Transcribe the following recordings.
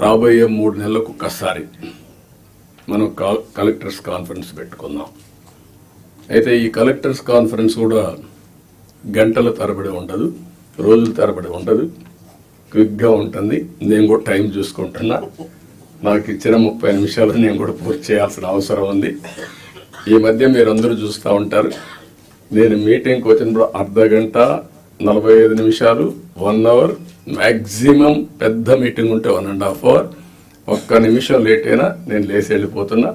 రాబోయే మూడు నెలలకు ఒక్కసారి మనం కలెక్టర్స్ కాన్ఫరెన్స్ పెట్టుకుందాం. అయితే ఈ కలెక్టర్స్ కాన్ఫరెన్స్ కూడా గంటల తరబడి ఉండదు రోజుల తరబడి ఉండదు. క్విక్గా ఉంటుంది. నేను కూడా టైం చూసుకుంటున్నా. నాకు ఇచ్చిన ముప్పై నిమిషాలు నేను కూడా పూర్తి చేయాల్సిన అవసరం ఉంది. ఈ మధ్య మీరందరూ చూస్తూ ఉంటారు. నేను మీటింగ్కి వచ్చినప్పుడు అర్ధ గంట నలభై ఐదు నిమిషాలు వన్ అవర్ మ్యాక్సిమం పెద్ద మీటింగ్ ఉంటే వన్ అండ్ హాఫ్ అవర్ ఒక్క నిమిషం లేట్ అయినా నేను లేచి వెళ్ళిపోతున్నా.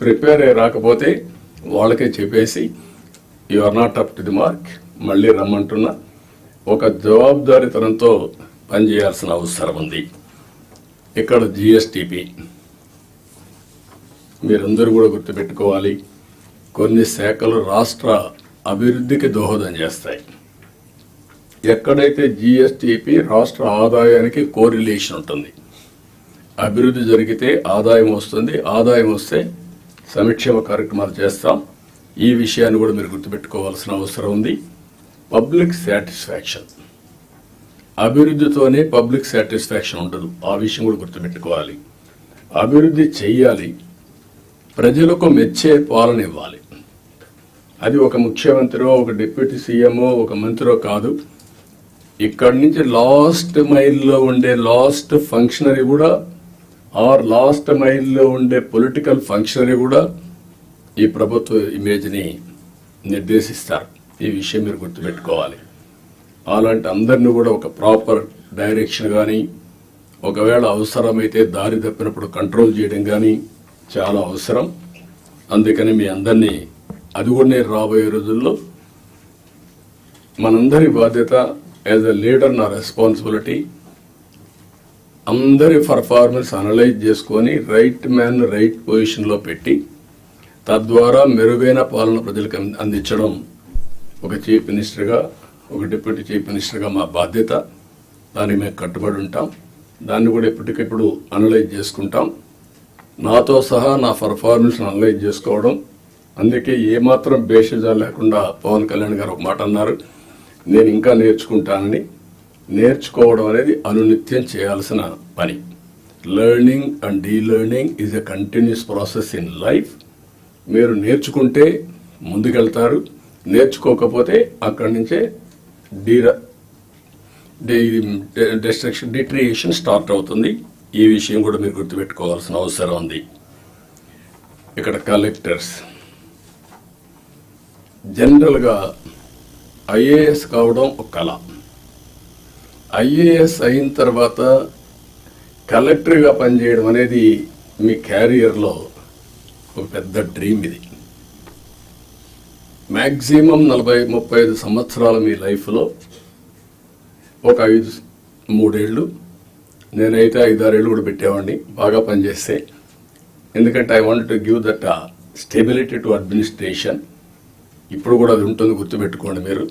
ప్రిపేర్ అయ్యి రాకపోతే వాళ్ళకే చెప్పేసి you are not up to the mark మళ్ళీ రమ్మంటున్నా. ఒక జవాబుదారీతనంతో పనిచేయాల్సిన అవసరం ఉంది. ఇక్కడ జిఎస్టిపి మీరందరూ కూడా గుర్తుపెట్టుకోవాలి. కొన్ని శాఖలు రాష్ట్ర అభివృద్ధికి దోహదం చేస్తాయి. ఎక్కడైతే జిఎస్టిపి రాష్ట్ర ఆదాయానికి కోరిలేషన్ ఉంటుంది అభివృద్ధి జరిగితే ఆదాయం వస్తుంది ఆదాయం వస్తే సంక్షేమ కార్యక్రమాలు చేస్తాం. ఈ విషయాన్ని కూడా మీరు గుర్తుపెట్టుకోవాల్సిన అవసరం ఉంది. పబ్లిక్ సాటిస్ఫాక్షన్ అభివృద్ధితోనే పబ్లిక్ సాటిస్ఫాక్షన్ ఉండదు. ఆ విషయం కూడా గుర్తుపెట్టుకోవాలి. అభివృద్ధి చేయాలి ప్రజలకు మెచ్చే పాలన ఇవ్వాలి. అది ఒక ముఖ్యమంత్రి ఒక డిప్యూటీ సీఎంఓ ఒక మంత్రో కాదు. ఇక్కడి నుంచి లాస్ట్ మైల్లో ఉండే లాస్ట్ ఫంక్షనరీ కూడా ఆర్ లాస్ట్ మైల్లో ఉండే పొలిటికల్ ఫంక్షనరీ కూడా ఈ ప్రభుత్వ ఇమేజ్ని నిర్దేశిస్తారు. ఈ విషయం మీరు గుర్తుపెట్టుకోవాలి. అలాంటి అందరిని కూడా ఒక ప్రాపర్ డైరెక్షన్ కానీ ఒకవేళ అవసరమైతే దారి తప్పినప్పుడు కంట్రోల్ చేయడం కానీ చాలా అవసరం. అందుకని మీ అందరినీ అది కూడా రాబోయే రోజుల్లో మనందరి బాధ్యత యాజ్ ఎ లీడర్ నా రెస్పాన్సిబిలిటీ అందరి పర్ఫార్మెన్స్ అనలైజ్ చేసుకొని రైట్ మ్యాన్ రైట్ పొజిషన్లో పెట్టి తద్వారా మెరుగైన పాలన ప్రజలకు అంది- అందించడం ఒక చీఫ్ మినిస్టర్గా ఒక డిప్యూటీ చీఫ్ మినిస్టర్గా మా బాధ్యత. దానికి మేము కట్టుబడి ఉంటాం. దాన్ని కూడా ఎప్పటికప్పుడు అనలైజ్ చేసుకుంటాం. నాతో సహా నా పర్ఫార్మెన్స్ అనలైజ్ చేసుకోవడం. అందుకే ఏమాత్రం బేషజా లేకుండా పవన్ కళ్యాణ్ గారు ఒక మాట అన్నారు. నేను ఇంకా నేర్చుకుంటానని నేర్చుకోవడం అనేది అనునిత్యం చేయాల్సిన పని. Learning and delearning is a continuous process in life మీరు నేర్చుకుంటే ముందుకెళ్తారు నేర్చుకోకపోతే అక్కడి నుంచే డీర డిస్ట్రక్షన్ డిట్రియేషన్ స్టార్ట్ అవుతుంది. ఈ విషయం కూడా మీరు గుర్తుపెట్టుకోవాల్సిన అవసరం ఉంది. ఇక్కడ కలెక్టర్స్ జనరల్గా ఐఏఎస్ కావడం ఒక కళ. ఐఏఎస్ అయిన తర్వాత కలెక్టర్గా పనిచేయడం అనేది మీ క్యారియర్లో ఒక పెద్ద డ్రీమ్ ఇది. మ్యాక్సిమం నలభై ముప్పై ఐదు సంవత్సరాలు మీ లైఫ్లో ఒక ఐదు మూడేళ్ళు నేనైతే ఐదారేళ్ళు కూడా పెట్టేవాడిని బాగా పనిచేస్తే. ఎందుకంటే I want to give that stability to administration ఇప్పుడు కూడా అది ఉంటుంది గుర్తుపెట్టుకోండి మీరు.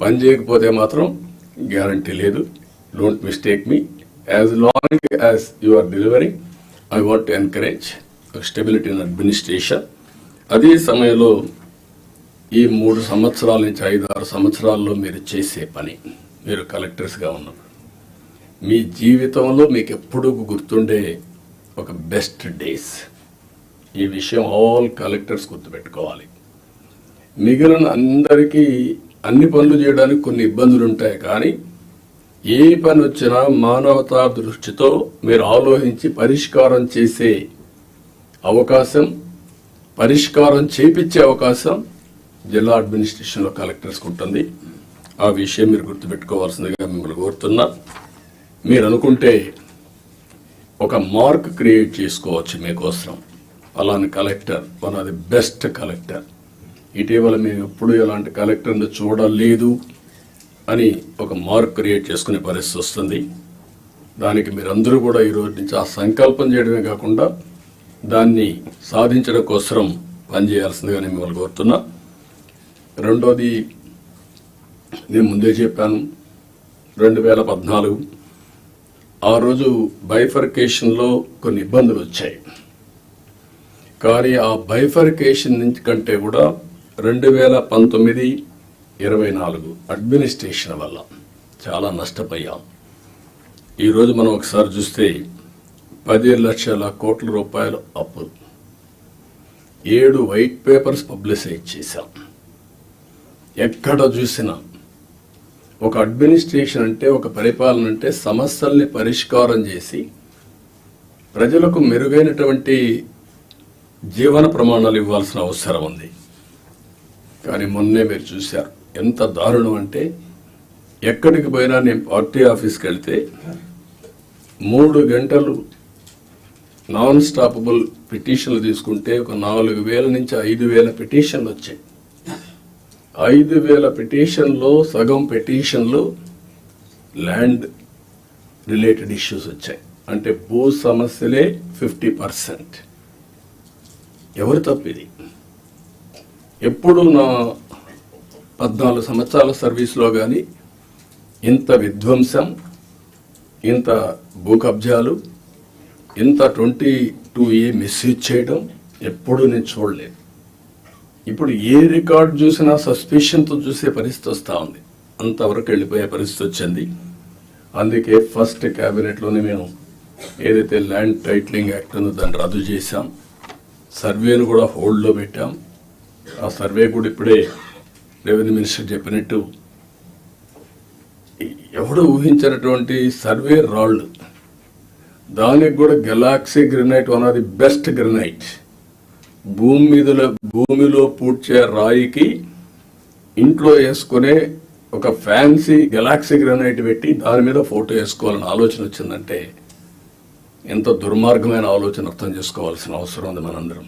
పని చేయకపోతే మాత్రం గ్యారంటీ లేదు. Don't mistake me as long as you are delivering I want to encourage stability in administration అదే సమయంలో ఈ మూడు సంవత్సరాల నుంచి ఐదు ఆరు సంవత్సరాల్లో మీరు చేసే పని మీరు కలెక్టర్స్గా ఉన్నప్పుడు. మీ జీవితంలో మీకు ఎప్పుడూ గుర్తుండే ఒక బెస్ట్ డేస్ ఈ విషయం ఆల్ కలెక్టర్స్ గుర్తుపెట్టుకోవాలి. మిగిలిన అందరికీ అన్ని పనులు చేయడానికి కొన్ని ఇబ్బందులు ఉంటాయి కానీ ఏ పని వచ్చినా మానవతా దృష్టితో మీరు ఆలోచించి పరిష్కారం చేసే అవకాశం పరిష్కారం చేపించే అవకాశం జిల్లా అడ్మినిస్ట్రేషన్లో కలెక్టర్స్కి ఉంటుంది. ఆ విషయం మీరు గుర్తుపెట్టుకోవాల్సిందిగా మిమ్మల్ని కోరుతున్నా. మీరు అనుకుంటే ఒక మార్క్ క్రియేట్ చేసుకోవచ్చు మీకోసం. అలాంటి collector one of the best collector. ఇటీవల మేము ఎప్పుడు ఇలాంటి కలెక్టర్ని చూడలేదు అని ఒక మార్క్ క్రియేట్ చేసుకునే పరిస్థితి వస్తుంది. దానికి మీరందరూ కూడా ఈ రోజు నుంచి ఆ సంకల్పం చేయడమే కాకుండా దాన్ని సాధించడం కోసం పనిచేయాల్సిందిగా నేను మిమ్మల్ని కోరుతున్నా. రెండోది నేను ముందే చెప్పాను. రెండు వేల పద్నాలుగు ఆ రోజు బైఫర్కేషన్లో కొన్ని ఇబ్బందులు వచ్చాయి. కానీ ఆ బైఫర్కేషన్ నుంచి కంటే కూడా రెండు వేల పంతొమ్మిది ఇరవై నాలుగు అడ్మినిస్ట్రేషన్ వల్ల చాలా నష్టపోయాం. ఈరోజు మనం ఒకసారి చూస్తే పది లక్షల కోట్ల రూపాయలు అప్పులు ఏడు వైట్ పేపర్స్ పబ్లిసైజ్ చేశాం. ఎక్కడ చూసినా ఒక అడ్మినిస్ట్రేషన్ అంటే ఒక పరిపాలన అంటే సమస్యల్ని పరిష్కారం చేసి ప్రజలకు మెరుగైనటువంటి జీవన ప్రమాణాలు ఇవ్వాల్సిన అవసరం ఉంది. కానీ మొన్నే మీరు చూశారు. ఎంత దారుణం అంటే ఎక్కడికి పోయినా నేను పార్టీ ఆఫీస్కి వెళ్తే మూడు గంటలు నాన్ స్టాపబుల్ పిటిషన్లు తీసుకుంటే ఒక నాలుగు వేల నుంచి ఐదు వేల పిటిషన్లు వచ్చాయి. ఐదు వేల పిటిషన్లో సగం పిటిషన్లు ల్యాండ్ రిలేటెడ్ ఇష్యూస్ వచ్చాయి. అంటే భూ సమస్యలే ఫిఫ్టీ పర్సెంట్. ఎవరు తప్పిది ఎప్పుడు నా పద్నాలుగు సంవత్సరాల సర్వీస్లో కానీ ఇంత విధ్వంసం ఇంత భూ కబ్జాలు ఇంత ట్వంటీ టూ ఏ మిస్యూజ్ చేయడం ఎప్పుడు నేను చూడలేదు. ఇప్పుడు ఏ రికార్డ్ చూసినా సస్పెషన్తో చూసే పరిస్థితి వస్తూ ఉంది. అంతవరకు వెళ్ళిపోయే పరిస్థితి వచ్చింది. అందుకే ఫస్ట్ క్యాబినెట్లోనే మేము ఏదైతే ల్యాండ్ టైటిలింగ్ యాక్ట్ ఉందో దాన్ని రద్దు చేశాం సర్వేను కూడా హోల్డ్లో పెట్టాం. ఆ సర్వే కూడా ఇప్పుడే రెవెన్యూ మినిస్టర్ చెప్పినట్టు ఎవడు ఊహించినటువంటి సర్వే రాళ్ళు దానికి కూడా galaxy granite one of the best granite. భూమి మీదలో భూమిలో పూడ్చే రాయికి ఇంట్లో వేసుకునే ఒక ఫ్యాన్సీ గెలాక్సీ గ్రెనైట్ పెట్టి దాని మీద ఫోటో వేసుకోవాలని ఆలోచన వచ్చిందంటే ఎంత దుర్మార్గమైన ఆలోచన అర్థం చేసుకోవాల్సిన అవసరం ఉంది మనందరం.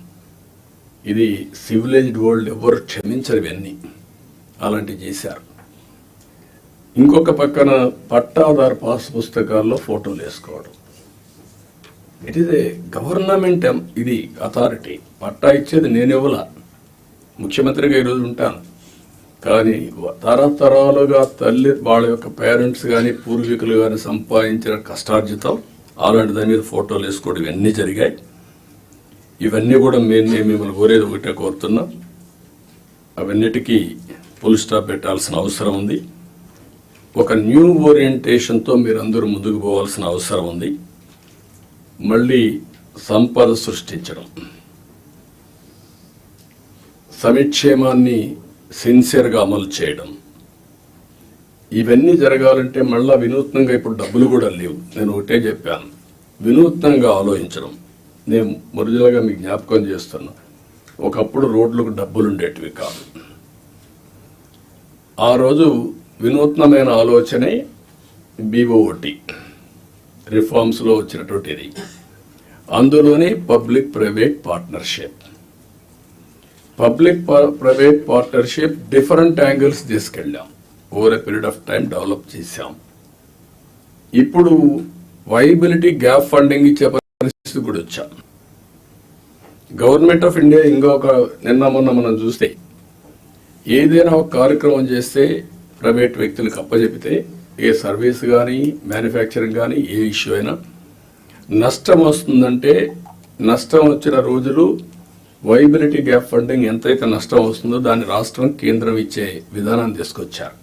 ఇది సివిలైజ్డ్ వరల్డ్ ఎవరు క్షమించరు ఇవన్నీ. అలాంటివి చేశారు. ఇంకొక పక్కన పట్టాదారు పాస్ పుస్తకాల్లో ఫోటోలు వేసుకోవడం. ఇట్ ఈస్ ఏ గవర్నమెంట్ ఇది అథారిటీ పట్టా ఇచ్చేది నేను ఇవ్వలా. ముఖ్యమంత్రిగా ఈరోజు ఉంటాను. కానీ తరతరాలుగా తల్లి వాళ్ళ యొక్క పేరెంట్స్ కానీ పూర్వీకులు కానీ సంపాదించిన కష్టార్జితం అలాంటి దాని మీద ఫోటోలు వేసుకోవడం ఇవన్నీ జరిగాయి. ఇవన్నీ కూడా మేము మిమ్మల్ని కోరేది ఒకటే కోరుతున్నాం. అవన్నిటికీ ఫుల్ స్టాప్ పెట్టాల్సిన అవసరం ఉంది. ఒక న్యూ ఓరియంటేషన్తో మీరందరూ ముందుకు పోవాల్సిన అవసరం ఉంది. మళ్ళీ సంపద సృష్టించడం. సమిక్షేమాన్ని సిన్సియర్గా అమలు చేయడం. ఇవన్నీ జరగాలంటే మళ్ళా వినూత్నంగా ఇప్పుడు డబ్బులు కూడా లేవు. నేను ఒకటే చెప్పాను. వినూత్నంగా ఆలోచించడం. నేను ఒరిజినల్గా మీకు జ్ఞాపకం చేస్తాను ఒకప్పుడు రోడ్లకు డబ్బులు ఉండేటివి కాదు. ఆ రోజు వినూత్నమైన ఆలోచనే బీఓటి రిఫార్మ్స్లో వచ్చినటువంటిది. అందులోనే public private partnership. Public private partnership different angles తీసుకెళ్ళాం. Over a period of time develop చేశాం. ఇప్పుడు వైబిలిటీ గ్యాప్ ఫండింగ్ ఇచ్చే పరిస్థితి కూడా వచ్చాం. గవర్నమెంట్ ఆఫ్ ఇండియా ఇంకొక నిన్న మొన్న మనం చూస్తే ఏదైనా ఒక కార్యక్రమం చేస్తే ప్రైవేట్ వ్యక్తులకు అప్పచెపితే ఏ సర్వీస్ కానీ మ్యానుఫ్యాక్చరింగ్ కానీ ఏ ఇష్యూ అయినా నష్టం వస్తుందంటే నష్టం వచ్చిన రోజులు వైబిలిటీ గ్యాప్ ఫండింగ్ ఎంతైతే నష్టం వస్తుందో దాన్ని రాష్ట్రం కేంద్రం ఇచ్చే విధానాన్ని తీసుకొచ్చారు.